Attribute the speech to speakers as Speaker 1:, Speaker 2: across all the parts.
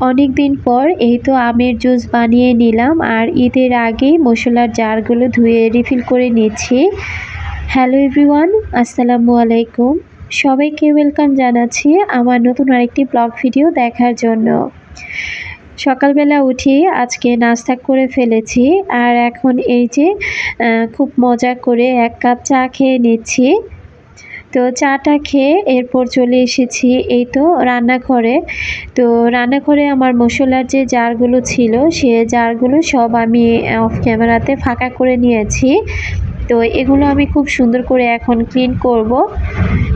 Speaker 1: অনেক দিন পর এই তো আমের জুস বানিয়ে নিলাম আর ঈদের আগেই মশলার জারগুলো ধুয়ে রিফিল করে নিচ্ছি। হ্যালো এভরিওয়ান আসসালামু আলাইকুম। সবাইকে ওয়েলকাম জানাচ্ছি আমার নতুন আরেকটি ব্লগ ভিডিও দেখার জন্য। সকালবেলা উঠি আজকে নাস্তা করে ফেলেছি আর এখন এই যে খুব মজা করে এক কাপ চা খেয়ে নিচ্ছি। তো চাটা খেয়ে এরপর চলে এসেছি এই তো রান্নাঘরে। তো রান্নাঘরে আমার মশলার যে জারগুলো ছিল, সে জারগুলো সব আমি অফ ক্যামেরাতে ফাঁকা করে নিয়েছি। তো এগুলো আমি খুব সুন্দর করে এখন ক্লিন করব।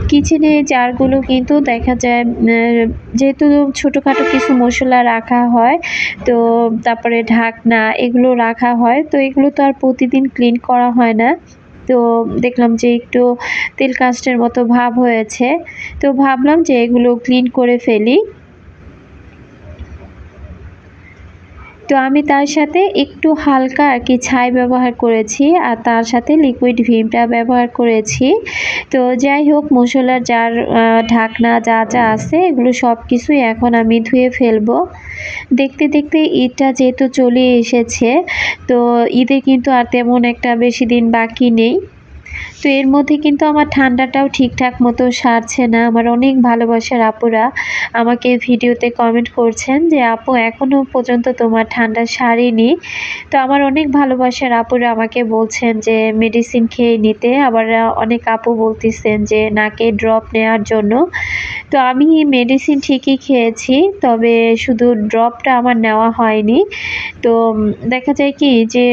Speaker 1: কিচেনে জারগুলো কিন্তু দেখা যায় যেহেতু ছোটোখাটো কিছু মশলা রাখা হয়, তো তারপরে ঢাকনা এগুলো রাখা হয়, তো এগুলো তো আর প্রতিদিন ক্লিন করা হয় না। তো দেখলাম যে একটু তেল কাস্টের মতো ভাব হয়েছে। তো ভাবলাম যে এগুলো ক্লিন করে ফেলি। তো আমি তার সাথে একটু হালকা আর কি ছাই ব্যবহার করেছি আর তার সাথে লিকুইড ভিমটা ব্যবহার করেছি। তো যাই হোক, মশলার যার ঢাকনা যা যা আছে, এগুলো সব কিছুই এখন আমি ধুয়ে ফেলব। দেখতে দেখতে ঈদটা যেহেতু চলে এসেছে, তো ঈদে কিন্তু আর তেমন একটা বেশি দিন বাকি নেই। তো এর মধ্যে কিন্তু আমার ঠান্ডাটাও ঠিকঠাক মতো সারছে না। আমার অনেক ভালোবাসার আপুরা আমাকে ভিডিওতে কমেন্ট করছেন যে, আপু এখনও পর্যন্ত তোমার ঠান্ডা সারেনি? তো আমার অনেক ভালোবাসার আপুরা আমাকে বলছেন যে, মেডিসিন খেয়ে নিতে। আবার অনেক আপু বলতেছেন যে, নাকে ড্রপ নেওয়ার জন্য। তো আমি মেডিসিন ঠিকই খেয়েছি, তবে শুধু ড্রপটা আমার নেওয়া হয়নি। তো দেখা যায় কি যে,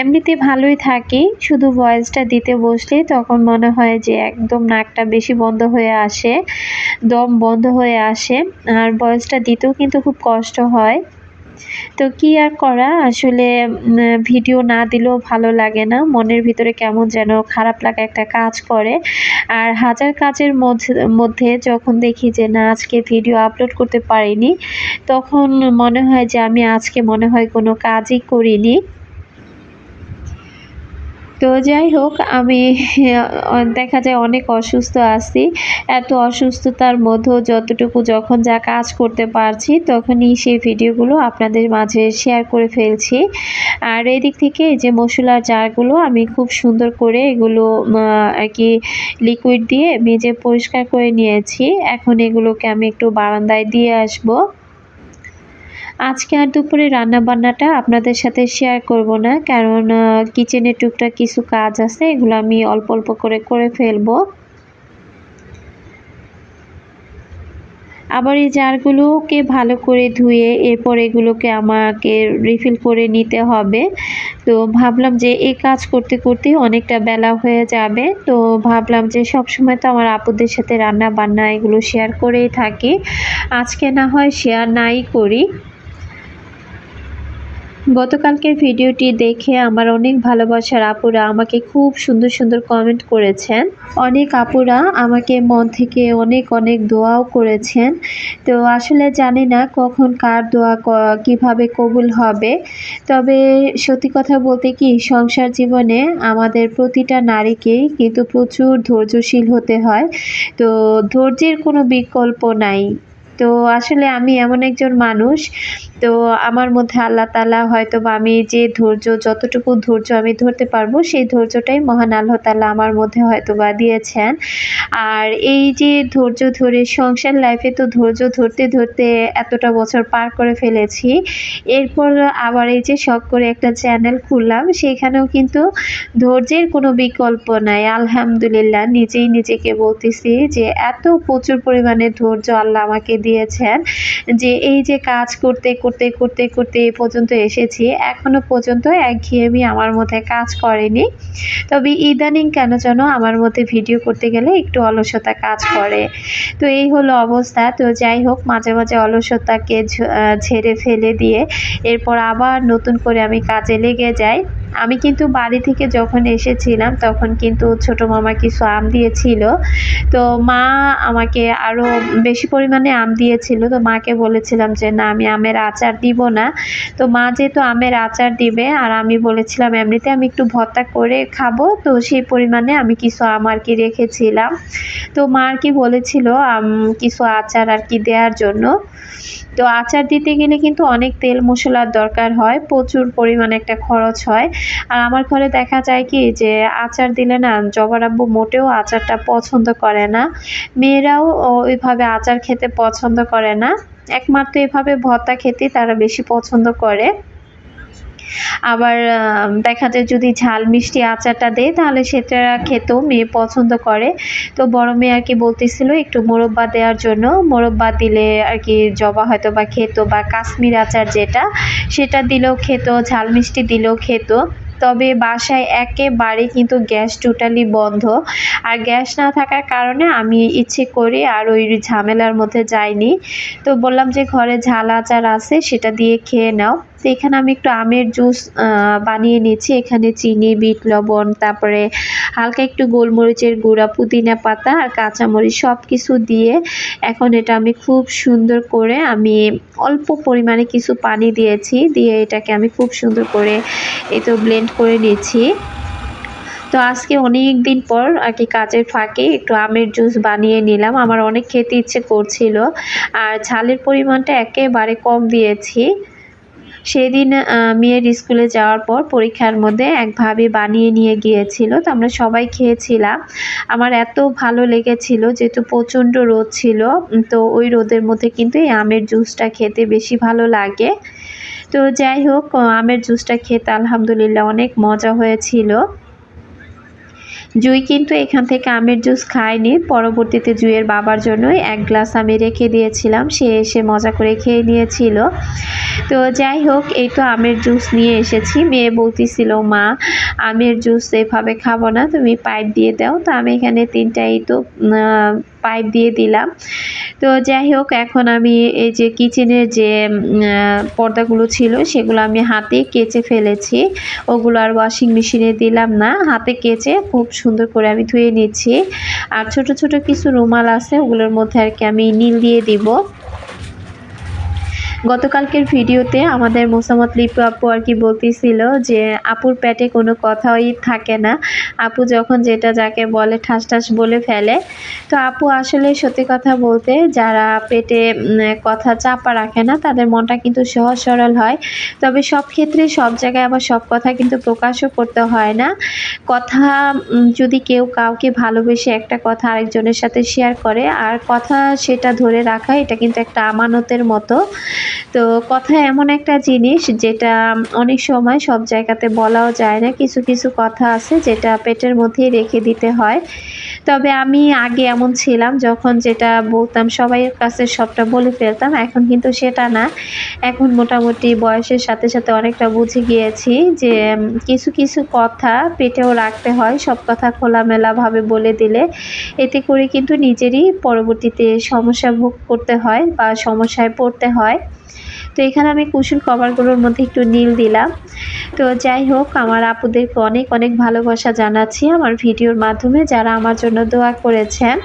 Speaker 1: এমনিতে ভালোই থাকি, শুধু ভয়েসটা দিতে বসলে তখন মনে হয় যে একদম নাকটা বেশি বন্ধ হয়ে আসে, দম বন্ধ হয়ে আসে, আর ভয়েসটা দিতেও কিন্তু খুব কষ্ট হয়। তো কি আর করা? আসলে ভিডিও না দিলেও ভালো লাগে না। মনের ভিতরে কেমন যেন খারাপ লাগা একটা কাজ করে। আর হাজার কাজের মধ্যে মধ্যে যখন দেখি যে না, আজকে ভিডিও আপলোড করতে পারিনি, তখন মনে হয় যে আমি আজকে মনে হয় কোনো কাজই করিনি। তো যাই হোক, আমি দেখা যায় অনেক অসুস্থ আছি। এত অসুস্থতার মধ্যেও যতটুকু যখন যা কাজ করতে পারছি, তখনই সেই ভিডিওগুলো আপনাদের মাঝে শেয়ার করে ফেলছি। আর এদিক থেকে যে মশলার জারগুলো, আমি খুব সুন্দর করে এগুলো আর কি লিকুইড দিয়ে মেজে পরিষ্কার করে নিয়েছি। এখন এগুলোকে আমি একটু বারান্দায় দিয়ে আসব। আজকে আর দুপুরে রান্না বান্নাটা আপনাদের সাথে শেয়ার করব না, কারণ কিচেনে টুকটাক কিছু কাজ আছে, এগুলো আমি অল্প অল্প করে করে ফেলব। আবার এই জারগুলোকে ভালো করে ধুয়ে এরপর এগুলোকে আমাকে রিফিল করে নিতে হবে। তো ভাবলাম যে এই কাজ করতে করতে অনেকটা বেলা হয়ে যাবে, তো ভাবলাম যে সব সময় তো আমার আপুদের সাথে রান্না বান্না এগুলো শেয়ার করেই থাকি। আজকে না হয় শেয়ার নাই করি। গতকালকের ভিডিওটি দেখে আমার অনেক ভালোবাসার আপুরা আমাকে খুব সুন্দর সুন্দর কমেন্ট করেছেন। অনেক আপুরা আমাকে মন থেকে অনেক অনেক দোয়াও করেছেন। তো আসলে জানি না কখন কার দোয়া কীভাবে কবুল হবে। তবে সত্যি কথা বলতে কি, সংসার জীবনে আমাদের প্রতিটা নারীকেই কিন্তু প্রচুর ধৈর্যশীল হতে হয়। তো ধৈর্যের কোনো বিকল্প নাই। তো আসলে আমি এমন একজন মানুষ, তো আমার মধ্যে আল্লাহ তালা হয়তো বা আমি যে ধৈর্য, যতটুকু ধৈর্য আমি ধরতে পারব, সেই ধৈর্যটাই মহান আল্লাহ তালা আমার মধ্যে হয়তো বা দিয়েছেন। আর এই যে ধৈর্য ধরে সংসার লাইফে তো ধৈর্য ধরতে ধরতে এতটা বছর পার করে ফেলেছি, এরপর আবার এই যে শখ করে একটা চ্যানেল খুললাম, সেখানেও কিন্তু ধৈর্যের কোনো বিকল্প নাই। আলহামদুলিল্লাহ, নিজেই নিজেকে বলতেছি যে এত প্রচুর পরিমাণে ধৈর্য আল্লাহ আমাকে দিয়েছেন যে এই যে কাজ করতে করতে করতে করতে এ পর্যন্ত এসেছি, এখনও পর্যন্ত একঘেয়েমি আমার মধ্যে কাজ করেনি। তবে ইদানিং কেন যেন আমার মধ্যে ভিডিও করতে গেলে একটু অলসতা কাজ করে। তো এই হলো অবস্থা। তো যাই হোক, মাঝে মাঝে অলসতাকে ঝেড়ে ফেলে দিয়ে এরপর আবার নতুন করে আমি কাজে লেগে যাই। আমি কিন্তু বাড়ি থেকে যখন এসেছিলাম, তখন কিন্তু ছোট মামা কিছু আম দিয়েছিল। তো মা আমাকে আরও বেশি পরিমাণে আম দিয়েছিল। তো মাকে বলেছিলাম যে, না, আমি আমের আচার দিব না। তো মা যেহেতু আমের আচার দিবে, আর আমি বলেছিলাম, এমনিতে আমি একটু ভর্তা করে খাব। তো সেই পরিমাণে আমি কিছু আম আর কি রেখেছিলাম। তো মা আর কি বলেছিল কিছু আচার আর কি দেওয়ার জন্য। তো আচার দিতে গেলে কিন্তু অনেক তেল মশলার দরকার হয়, প্রচুর পরিমাণে একটা খরচ হয়। আর আমার ফলে দেখা যায় কি যে আচার দিলে না জবার আব্বু মোটেও আচারটা পছন্দ করে না। মেয়েরাও ওইভাবে আচার খেতে পছন্দ করে না। একমাত্র এভাবে ভর্তা খেতে তারা বেশি পছন্দ করে। আবার দেখা যায় যদি ঝাল মিষ্টি আচারটা দেয়, তাহলে সেটা খেতেও মেয়ে পছন্দ করে। তো বড় মেয়ে আর কি বলতেছিল, একটু মোরব্বা দেওয়ার জন্য। মোরব্বা দিলে আর কি জবা হয়তো বা খেত, বা কাশ্মীর আচার যেটা, সেটা দিলেও খেত, ঝাল মিষ্টি দিলেও খেত। তবে বাসায় একেবারে কিন্তু গ্যাস টোটালি বন্ধ। আর গ্যাস না থাকার কারণে আমি ইচ্ছে করে আর ওই ঝামেলার মধ্যে যাইনি। তো বললাম যে ঘরে ঝাল আচার আছে, সেটা দিয়ে খেয়ে নাও। তো এখানে আমি একটু আমের জুস বানিয়ে নিয়েছি। এখানে চিনি, বিট, লবণ, তারপরে হালকা একটু গোলমরিচের গুঁড়া, পুদিনা পাতা আর কাঁচামরিচ সব কিছু দিয়ে এখন এটা আমি খুব সুন্দর করে আমি অল্প পরিমাণে কিছু পানি দিয়েছি, দিয়ে এটাকে আমি খুব সুন্দর করে এই তো ব্লেন্ড করে নিয়েছি। তো আজকে অনেক দিন পর আর কি কাজের ফাঁকে একটু আমের জুস বানিয়ে নিলাম। আমার অনেক খেতে ইচ্ছে করছিল। আর ঝালের পরিমাণটা একেবারে কম দিয়েছি। সেদিন মেয়ের স্কুলে যাওয়ার পর পরীক্ষার মধ্যে একভাবে বানিয়ে নিয়ে গিয়েছিল। তো আমরা সবাই খেয়েছিলাম। আমার এত ভালো লেগেছিল যেহেতু প্রচণ্ড রোদ ছিল। তো ওই রোদের মধ্যে কিন্তু এই আমের জুসটা খেতে বেশি ভালো লাগে। তো যাই হোক, আমের জুসটা খেতে আলহামদুলিল্লাহ অনেক মজা হয়েছিল। জুই কিন্তু এখান থেকে আমের জুস খায়নি। পরবর্তীতে জুইয়ের বাবার জন্যই এক গ্লাস আমি রেখে দিয়েছিলাম। সে এসে মজা করে খেয়ে নিয়েছিল। তো যাই হোক, এই তো আমের জুস নিয়ে এসেছি। মেয়ে বলতেছিল, মা, আমের জুস এভাবে খাব না, তুমি পাইপ দিয়ে দাও। তো আমি এখানে তিনটাই তো পাইপ দিয়ে দিলাম। তো যাই হোক, এখন আমি এই যে কিচেনের যে পর্দাগুলো ছিল, সেগুলো আমি হাতে কেচে ফেলেছি। ওগুলো আর ওয়াশিং মেশিনে দিলাম না, হাতে কেচে খুব সুন্দর করে আমি ধুয়ে নিচ্ছি। আর ছোট ছোট কিছু রুমাল আছে, ওগুলোর মধ্যে আর কি আমি নীল দিয়ে দিব। গতকালকের ভিডিওতে আমাদের মোসামত লিপু আপু আর কি বলতেছিল যে, আপুর পেটে কোনো কথাই থাকে না। আপু যখন যেটা যাকে বলে, ঠাস ঠাস বলে ফেলে। তো আপু আসলে সত্যি কথা বলতে, যারা পেটে কথা চাপা রাখে না, তাদের মনটা কিন্তু সহজ সরল হয়। তবে সব ক্ষেত্রে সব জায়গায় আবার সব কথা কিন্তু প্রকাশও করতে হয় না। কথা যদি কেউ কাউকে ভালোবেসে একটা কথা আরেকজনের সাথে শেয়ার করে, আর কথা সেটা ধরে রাখা, এটা কিন্তু একটা আমানতের মতো। তো কথা এমন একটা জিনিস যেটা অনেক সময় সব জায়গাতে বলাও যায় না। কিছু কিছু কথা আছে যেটা পেটের মধ্যেই রেখে দিতে হয়। তবে আমি আগে এমন ছিলাম যখন যেটা বলতাম সবাইয়ের কাছে সবটা বলে ফেলতাম। এখন কিন্তু সেটা না। এখন মোটামুটি বয়সের সাথে সাথে অনেকটা বুঝে গিয়েছি যে কিছু কিছু কথা পেটেও রাখতে হয়। সব কথা খোলামেলাভাবে বলে দিলে। এতে করে কিন্তু নিজেরই পরবর্তীতে সমস্যা ভোগ করতে হয় বা সমস্যায় পড়তে হয়। তো এখানে আমি কুসুম কভারগুলোর মধ্যে একটু নীল দিলাম। তো যাই হোক, আমার আপুদেরকে অনেক অনেক ভালোবাসা জানাচ্ছি আমার ভিডিওর মাধ্যমে যারা আমার জন্য দোয়া করেছেন।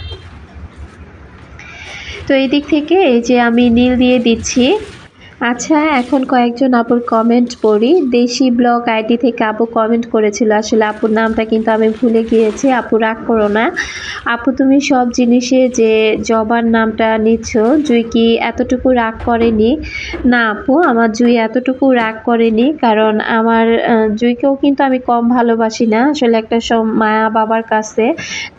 Speaker 1: তো এই দিক থেকে এই যে আমি নীল দিয়ে দিচ্ছি। আচ্ছা এখন কয়েকজন আপুর কমেন্ট পড়ি। দেশি ব্লগ আইডি থেকে আপু কমেন্ট করেছিল। আসলে আপুর নামটা কিন্তু আমি ভুলে গিয়েছি। আপু রাগ করো না। আপু, তুমি সব জিনিসে যে জবার নামটা নিচ্ছ জুই কি এতটুকু রাগ করেনি? না আপু, আমার জুই এতটুকু রাগ করেনি, কারণ আমার জুইকেও কিন্তু আমি কম ভালোবাসি না। আসলে একটা মায়া বাবার কাছে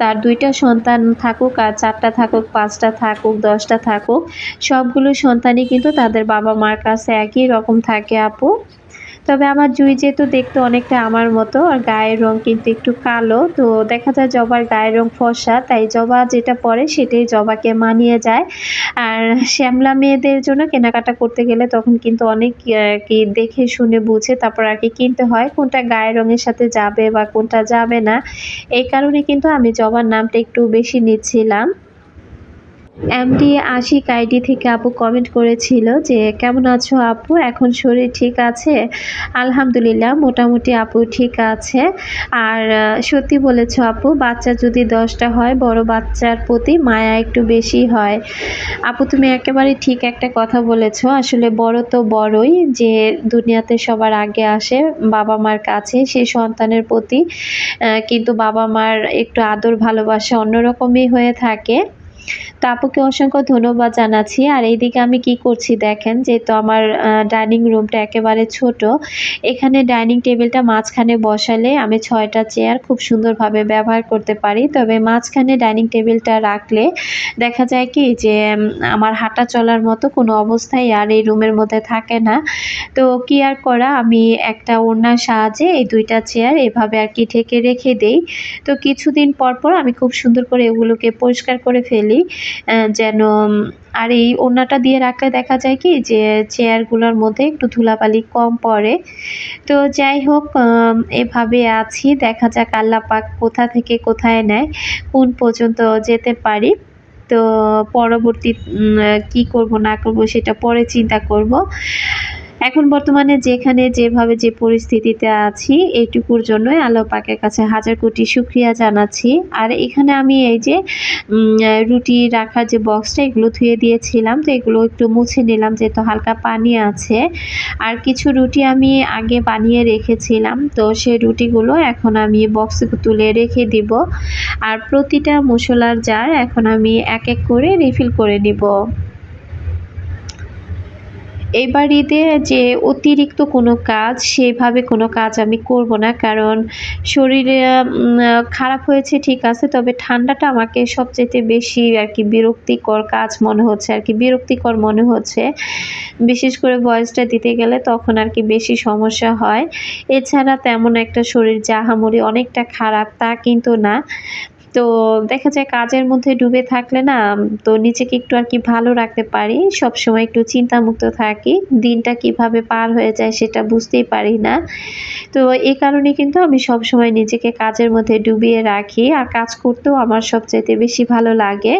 Speaker 1: তার দুইটা সন্তান থাকুক আর চারটা থাকুক, পাঁচটা থাকুক, দশটা থাকুক, সবগুলো সন্তানই কিন্তু তাদের বাবা মার কাছে একই রকম থাকে, আপু। তবে আমার জুই যেহেতু দেখতে অনেকটা আমার মতো, আর গায়ের রং কিন্তু একটু কালো, তো দেখা যায় জবার গায়ের রং ফসা তাই জবা যেটা পরে সেটাই জবাকে মানিয়ে যায়। আর শ্যামলা মেয়েদের জন্য কেনাকাটা করতে গেলে তখন কিন্তু অনেক কি দেখে শুনে বুঝে তারপর আর কি কিনতে হয়, কোনটা গায়ের রঙের সাথে যাবে বা কোনটা যাবে না। এই কারণে কিন্তু আমি জবার নামটা একটু বেশি নিচ্ছিলাম। এমডি আশিক আইডি থেকে আপু কমেন্ট করেছিল যে, কেমন আছো আপু? এখন শরীর ঠিক আছে? আলহামদুলিল্লাহ, মোটামুটি আপু ঠিক আছে। আর সত্যি বলেছ আপু, বাচ্চা যদি দশটা হয়, বড় বাচ্চার প্রতি মায়া একটু বেশি হয়। আপু, তুমি একেবারে ঠিক একটা কথা বলেছ। আসলে বড় তো বড়ই, যে দুনিয়াতে সবার আগে আসে বাবা মার কাছে, সে সন্তানের প্রতি কিন্তু বাবা মার একটু আদর ভালোবাসা অন্যরকমই হয়ে থাকে। তো আপুকে অসংখ্য ধন্যবাদ জানাচ্ছি। আর এইদিকে আমি কি করছি দেখেন, যেহেতু আমার ডাইনিং রুমটা একেবারে ছোট, এখানে ডাইনিং টেবিলটা মাঝখানে বসালে আমি ছয়টা চেয়ার খুব সুন্দরভাবে ব্যবহার করতে পারি। তবে মাঝখানে ডাইনিং টেবিলটা রাখলে দেখা যায় কি যে আমার হাঁটা চলার মতো কোনো অবস্থায় আর এই রুমের মধ্যে থাকে না। তো কি আর করা, আমি একটা ওড়নার সাহায্যে এই দুইটা চেয়ার এভাবে আর কি ঠেকে রেখে দেই। তো কিছুদিন পর পর আমি খুব সুন্দর করে এগুলোকে পরিষ্কার করে ফেলি। যেন আর এই ওড়নাটা দিয়ে রাখলে দেখা যায় কি যে চেয়ারগুলোর মধ্যে একটু ধুলাবালি কম পড়ে। তো যাই হোক এভাবে আছি। দেখা যাক আল্লাপাক কোথা থেকে কোথায় নেয়, কোন পর্যন্ত যেতে পারি। তো পরবর্তী কি করব না করব সেটা পরে চিন্তা করব। এখন বর্তমানে যেখানে যেভাবে যে পরিস্থিতিতে আছি, এইটুকুর জন্যই আল্লাহ পাকের কাছে হাজার কোটি শুক্রিয়া জানাচ্ছি। আর এখানে আমি এই যে রুটি রাখার যে বক্সটা, এগুলো ধুয়ে দিয়েছিলাম, তো এগুলো একটু মুছে নিলাম, যেহেতু হালকা পানি আছে। আর কিছু রুটি আমি আগে বানিয়ে রেখেছিলাম, তো সেই রুটিগুলো এখন আমি বক্সে তুলে রেখে দিব। আর প্রতিটা মশলার জার এখন আমি এক এক করে রিফিল করে নিব। এবার ঈদে যে অতিরিক্ত কোনো কাজ, সেভাবে কোনো কাজ আমি করব না। কারণ শরীরে খারাপ হয়েছে, ঠিক আছে, তবে ঠান্ডাটা আমাকে সবচেয়ে বেশি আর কি বিরক্তিকর কাজ মনে হচ্ছে, আর কি বিরক্তিকর মনে হচ্ছে। বিশেষ করে ভয়েসটা দিতে গেলে তখন আর কি বেশি সমস্যা হয়। এছাড়া তেমন একটা শরীর জাহামরি অনেকটা খারাপ, তা কিন্তু না। তো দেখা যায় কাজের মধ্যে ডুবে থাকলে না, তো নিজেকে একটু আর কি ভালো রাখতে পারি। সবসময় একটু চিন্তামুক্ত থাকি। দিনটা কীভাবে পার হয়ে যায় সেটা বুঝতেই পারি না। তো এই কারণে কিন্তু আমি সবসময় নিজেকে কাজের মধ্যে ডুবিয়ে রাখি। আর কাজ করতেও আমার সবচাইতে বেশি ভালো লাগে।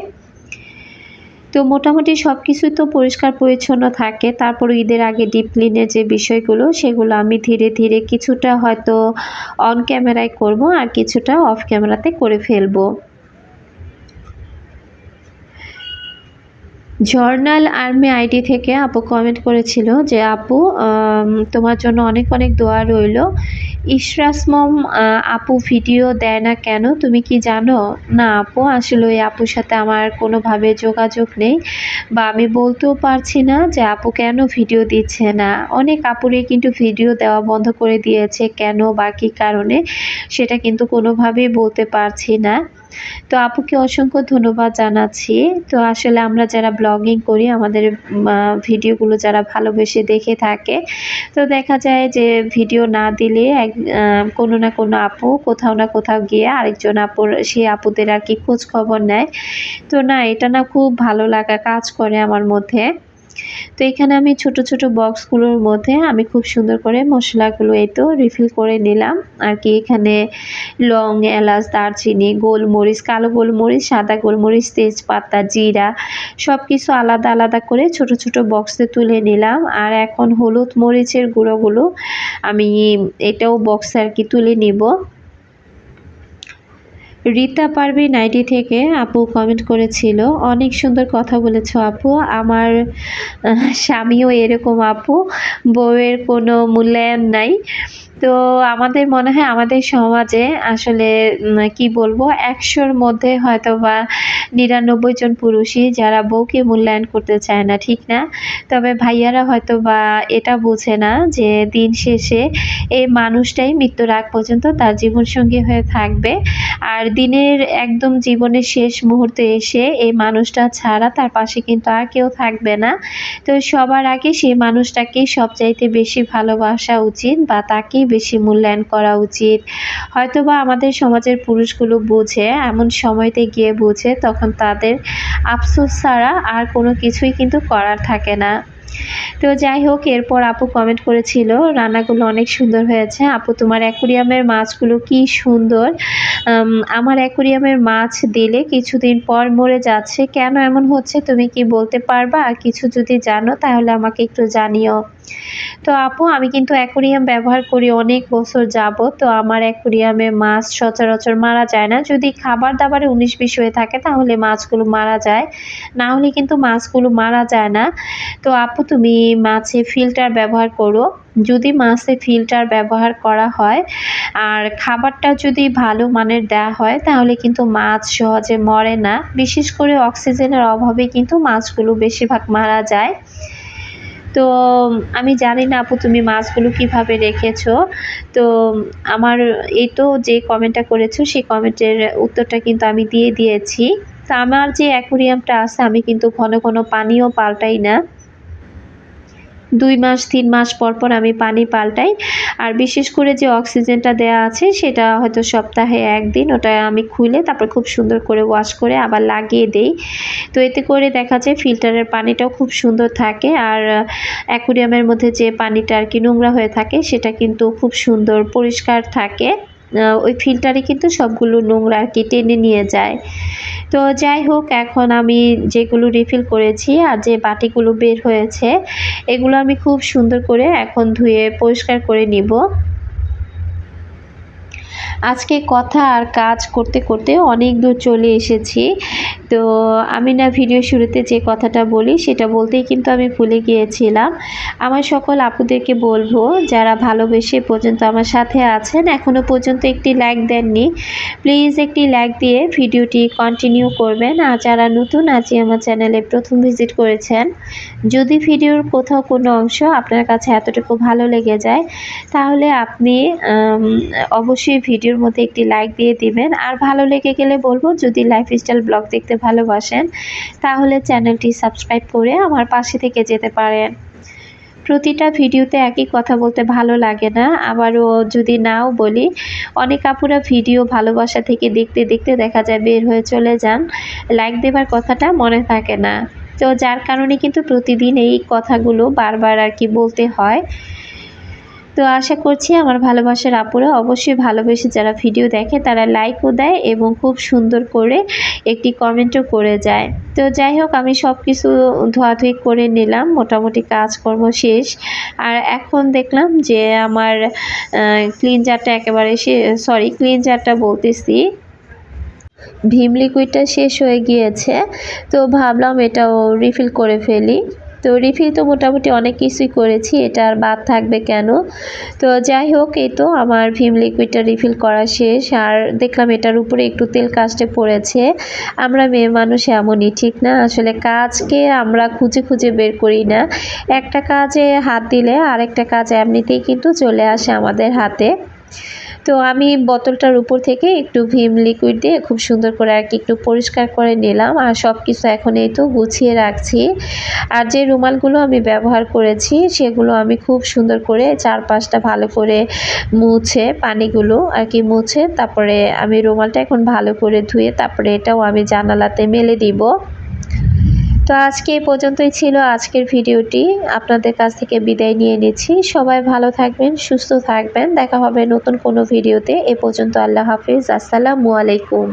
Speaker 1: তো মোটামুটি সব কিছুই তো পরিষ্কার পরিচ্ছন্ন থাকে। তারপর ঈদের আগে ডিপ ক্লিনের যে বিষয়গুলো, সেগুলো আমি ধীরে ধীরে কিছুটা হয়তো অন ক্যামেরায় করব আর কিছুটা অফ ক্যামেরাতে করে ফেলব। জর্নাল আর্মি আইডি থেকে আপু কমেন্ট করেছিল যে, আপু তোমার জন্য অনেক অনেক দোয়া রইল। ইশরাস মম আপু ভিডিও দেয় না কেন? তুমি কি জানো? না আপু, আসলে ওই আপুর সাথে আমার কোনোভাবে যোগাযোগ নেই বা আমি বলতেও পারছি না যে, আপু কেন ভিডিও দিচ্ছে না। অনেক আপুরে কিন্তু ভিডিও দেওয়া বন্ধ করে দিয়েছে কেন বা কী কারণে, সেটা কিন্তু কোনোভাবেই বলতে পারছি না। তো আপুকে অসংখ্য ধন্যবাদ জানাচ্ছি। তো আসলে আমরা যারা ব্লগিং করি, আমাদের ভিডিওগুলো যারা ভালোবেসে দেখে থাকে, তো দেখা যায় যে ভিডিও না দিলে এক কোনো না কোনো আপু কোথাও না কোথাও গিয়ে আরেকজন আপুর, সেই আপুদের আর কি খোঁজ খবর নেয়। তো না, এটা না খুব ভালো লাগা কাজ করে আমার মধ্যে। তো এখানে আমি ছোট ছোট বক্সগুলোর মধ্যে আমি খুব সুন্দর করে মশলাগুলো এই তো রিফিল করে নিলাম। আর কি এখানে লং, এলাচ, দারচিনি, গোলমরিচ, কালো গোলমরিচ, সাদা গোলমরিচ, তেজপাতা, জিরা সব কিছু আলাদা আলাদা করে ছোট ছোট বক্সে তুলে নিলাম। আর এখন হলুদ মরিচের গুঁড়োগুলো আমি এটাও বক্সে আর কি তুলে নিব। রীতা পারবি নাইটি থেকে আপু কমেন্ট করেছিল, অনেক সুন্দর কথা বলেছ আপু। আমার স্বামীও এরকম আপু। বউয়ের কোনো মূল্যায়ন নাই। তো আমাদের মনে হয় আমাদের সমাজে আসলে কি বলব, একশোর মধ্যে হয়তো বা নিরানব্বই জন পুরুষই যারা বউকে মূল্যায়ন করতে চায় না, ঠিক না? তবে ভাইয়ারা হয়তো বা এটা বোঝে না যে দিন শেষে এই মানুষটাই মৃত্যুর আগ পর্যন্ত তার জীবনসঙ্গী হয়ে থাকবে। আর দিনের একদম জীবনের শেষ মুহূর্তে এসে এই মানুষটা ছাড়া তার পাশে কিন্তু আর কেউ থাকবে না। তো সবার আগে সেই মানুষটাকেই সবচাইতে বেশি ভালোবাসা উচিত বা তাকেই বেশি মূল্যায়ন করা উচিত। হয়তোবা আমাদের সমাজের পুরুষগুলো বোঝে, এমন সময়তে গিয়ে বোঝে, তখন তাদের আফসোস ছাড়া আর কোনো কিছুই কিন্তু করার থাকে না। তো যাই হোক, এরপর আপু কমেন্ট করেছিল, রান্নাগুলো অনেক সুন্দর হয়েছে। আপু, তোমার অ্যাকুরিয়ামের মাছগুলো কি সুন্দর? আমার অ্যাকুরিয়ামের মাছ দিলে কিছুদিন পর মরে যাচ্ছে। কেন এমন হচ্ছে তুমি কি বলতে পারবা? কিছু যদি জানো তাহলে আমাকে একটু জানিও। তো আপু, আমি কিন্তু অ্যাকোরিয়াম ব্যবহার করি অনেক বছর যাব তো আমার অ্যাকোরিয়ামে মাছ সচরাচর মারা যায় না। যদি খাবার দাবারে উনিশ বিশ হয়ে থাকে তাহলে মাছগুলো মারা যায়। না হলে কিন্তু মাছগুলো মারা যায় না। তো আপু, তুমি মাছে ফিল্টার ব্যবহার করো। যদি মাছে ফিল্টার ব্যবহার করা হয় আর খাবারটা যদি ভালো মানের দেওয়া হয় তাহলে কিন্তু মাছ সহজে মরে না। বিশেষ করে অক্সিজেনের অভাবে কিন্তু মাছগুলো বেশিরভাগ মারা যায়। তো, আমি জানি না আপু তুমি মাছগুলো কীভাবে রেখেছো। তো, আমার এই তো যে কমেন্টটা করেছ, সেই কমেন্টের উত্তরটা কিন্তু আমি দিয়ে দিয়েছি। তা আমার যে অ্যাকোরিয়ামটা আছে, আমি কিন্তু ঘন ঘন পানিও পাল্টাই না। দুই মাস, তিন মাস পর পর আমি পানি পাল্টাই। আর বিশেষ করে যে অক্সিজেনটা দেয়া আছে, সেটা হয়তো সপ্তাহে একদিন ওটা আমি খুলে তারপর খুব সুন্দর করে ওয়াশ করে আবার লাগিয়ে দেই। তো এতে করে দেখা যায় ফিল্টারের পানিটাও খুব সুন্দর থাকে। আর অ্যাকুরিয়ামের মধ্যে যে পানিটা আর কি নোংরা হয়ে থাকে, সেটা কিন্তু খুব সুন্দর, পরিষ্কার থাকে। ওই ফিল্টারে কিন্তু সবগুলো নোংরা আর কি টেনে নিয়ে যায়। তো যাই হোক, এখন আমি যেগুলো রিফিল করেছি আর যে বাটিগুলো বের হয়েছে, এগুলো আমি খুব সুন্দর করে এখন ধুয়ে পরিষ্কার করে নিব। আজকে কথা আর কাজ করতে করতে অনেক দূর চলে এসেছি। তো আমি না ভিডিও শুরুতে যে কথাটা বলি সেটা বলতেই কিন্তু আমি ভুলে গিয়েছিলাম। আমার সকল আপুদেরকে বলব, যারা ভালোবেসে পর্যন্ত আমার সাথে আছেন এখনও পর্যন্ত একটি লাইক দেননি প্লিজ একটি লাইক দিয়ে ভিডিওটি কন্টিনিউ করবেন। আর যারা নতুন, আজই আমার চ্যানেলে প্রথম ভিজিট করেছেন, যদি ভিডিওর কোথাও কোনো অংশ আপনার কাছে এতটুকু ভালো লেগে যায়, তাহলে আপনি অবশ্যই ভিডিওর মধ্যে একটি লাইক দিয়ে দিবেন। আর ভালো লেগে গেলে বলব, যদি লাইফস্টাইল ব্লগ দেখতে ভালোবাসেন, তাহলে চ্যানেলটি সাবস্ক্রাইব করে আমার পাশে থেকে যেতে পারেন। প্রতিটা ভিডিওতে একই কথা বলতে ভালো লাগে না। আবারও যদি নাও বলি, অনেক আপুরা ভিডিও ভালোবাসা থেকে দেখতে দেখতে দেখা যায় বের হয়ে চলে যান। লাইক দেবার কথাটা মনে থাকে না। তো যার কারণে কিন্তু প্রতিদিন এই কথাগুলো বারবার আর কি বলতে হয়। তো আশা করছি আমার ভালোবাসার আপুরা অবশ্যই ভালোবেসে যারা ভিডিও দেখে তারা লাইকও দেয় এবং খুব সুন্দর করে একটি কমেন্টও করে যায়। তো যাই হোক, আমি সব কিছু ধোয়াধুয়ি করে নিলাম, মোটামুটি কাজকর্ম শেষ। আর এখন দেখলাম যে আমার ক্লিনজারটা একেবারে সরি ক্লিনজারটা বলতেছি। ভীম লিকুইডটা শেষ হয়ে গিয়েছে, তো ভাবলাম এটাও রিফিল করে ফেলি। তো রিফিল তো মোটামুটি অনেক কিছুই করেছি, এটা আর বাদ থাকবে কেন? তো যাই হোক, এই তো আমার ভিম লিকুইডটা রিফিল করা শেষ, আর দেখলাম এটার উপরে একটু তেল কাজটে পড়েছে। আমরা মেয়ে মানুষ এমনই, ঠিক না? আসলে কাজকে আমরা খুঁজে খুঁজে বের করি না। একটা কাজে হাত দিলে আরেকটা কাজ এমনিতেই কিন্তু চলে আসে আমাদের হাতে। তো আমি বোতলটার উপর থেকে একটু ভিম লিকুইড দিয়ে খুব সুন্দর করে আর কি একটু পরিষ্কার করে নিলাম আর সব কিছু এখন এই তো গুছিয়ে রাখছি। আর যে রুমালগুলো আমি ব্যবহার করেছি, সেগুলো আমি খুব সুন্দর করে চারপাশটা ভালো করে মুছে, পানিগুলো আর কি মুছে, তারপরে আমি রুমালটা এখন ভালো করে ধুয়ে তারপরে এটাও আমি জানালাতে মেলে দিব। তো আজকে এই পর্যন্তই ছিল আজকের ভিডিওটি। আপনাদের কাছ থেকে বিদায় নিয়ে নিচ্ছি। সবাই ভালো থাকবেন, সুস্থ থাকবেন। দেখা হবে নতুন কোনো ভিডিওতে। এ পর্যন্ত আল্লাহ হাফিজ। আসসালামু আলাইকুম।